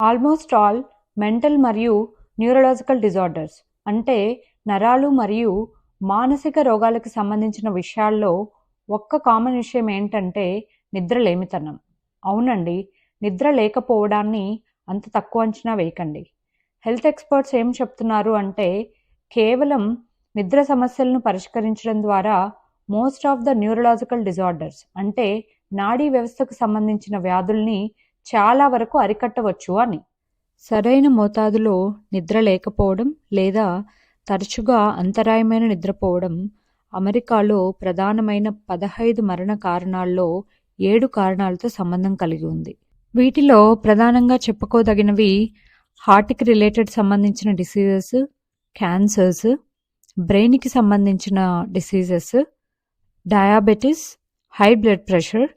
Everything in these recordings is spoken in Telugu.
ఆల్మోస్ట్ ఆల్ మెంటల్ మరియు న్యూరలాజికల్ డిజార్డర్స్ అంటే నరాలు మరియు మానసిక రోగాలకు సంబంధించిన విషయాల్లో ఒక్క కామన్ విషయం ఏంటంటే నిద్ర లేమితనం. అవునండి నిద్ర లేకపోవడాన్ని అంత తక్కువ అంచనా వేయకండి. హెల్త్ ఎక్స్పర్ట్స్ ఏం చెప్తున్నారు అంటే కేవలం నిద్ర సమస్యలను పరిష్కరించడం ద్వారా most of the neurological disorders అంటే నాడీ వ్యవస్థకు సంబంధించిన వ్యాధుల్ని చాలా వరకు అరికట్టవచ్చు అని. సరైన మోతాదులో నిద్ర లేకపోవడం లేదా తరచుగా అంతరాయమైన నిద్రపోవడం అమెరికాలో ప్రధానమైన పదహైదు మరణ కారణాల్లో ఏడు కారణాలతో సంబంధం కలిగి ఉంది. వీటిలో ప్రధానంగా చెప్పుకోదగినవి హార్ట్కి రిలేటెడ్ సంబంధించిన డిసీజెస్ క్యాన్సర్స్ బ్రెయిన్కి సంబంధించిన diseases diabetes high blood pressure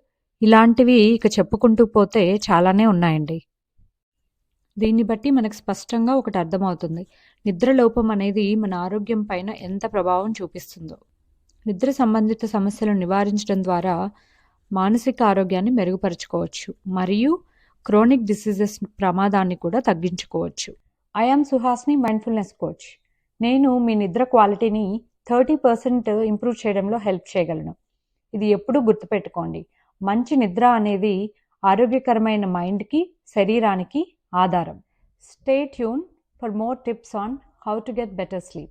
ఇలాంటివి ఇక చెప్పుకుంటూ పోతే చాలానే ఉన్నాయండి. దీన్ని బట్టి మనకు స్పష్టంగా ఒకటి అర్థమవుతుంది. నిద్ర లోపం అనేది మన ఆరోగ్యం పైన ఎంత ప్రభావం చూపిస్తుందో. నిద్ర సంబంధిత సమస్యలను నివారించడం ద్వారా మానసిక ఆరోగ్యాన్ని మెరుగుపరుచుకోవచ్చు. మరియు క్రోనిక్ డిసీజెస్ ప్రమాదాన్ని కూడా తగ్గించుకోవచ్చు. I'm Suhasini mindfulness coach. నేను మీ నిద్ర క్వాలిటీని థర్టీ పర్సెంట్ ఇంప్రూవ్ చేయడంలో హెల్ప్ చేయగలను. ఇది ఎప్పుడూ గుర్తుపెట్టుకోండి. మంచి నిద్ర అనేది ఆరోగ్యకరమైన మైండ్కి శరీరానికి ఆధారం. Stay tune for more tips on how to get better sleep